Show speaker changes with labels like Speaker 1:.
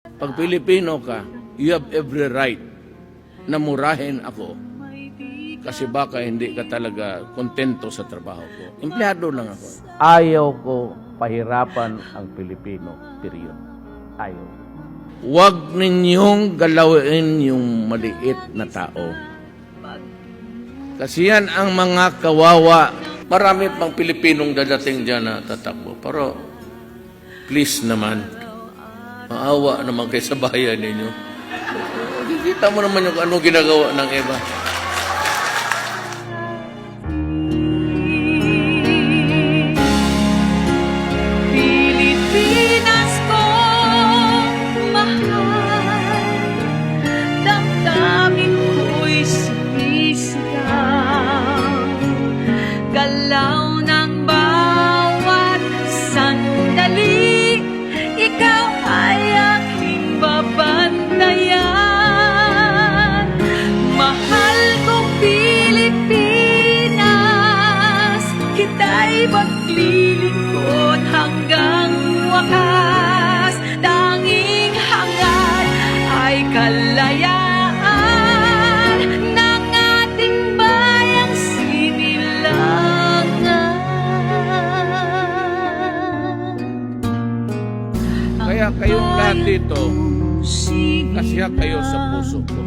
Speaker 1: Pag Pilipino ka, you have every right na murahin ako kasi baka hindi ka talaga kontento sa trabaho ko. Empleyado lang ako.
Speaker 2: Ayaw ko pahirapan ang Pilipino. Period. Ayaw.
Speaker 1: Huwag ninyong galawin yung maliit na tao. Kasi yan ang mga kawawa. Marami pang Pilipinong dadating dyan na tatakbo. Pero, please naman, maawa naman kayo sa bayan ninyo. Kikita mo naman yung ano ginagawa ng iba.
Speaker 3: Damdamin ko'y sumisigaw Galaw Kita'y maglilingkod hanggang wakas Tanging hangad ay kalayaan Ng ating bayang sinilangan
Speaker 1: Kaya kayong lahat dito, kasya kayo sa puso ko.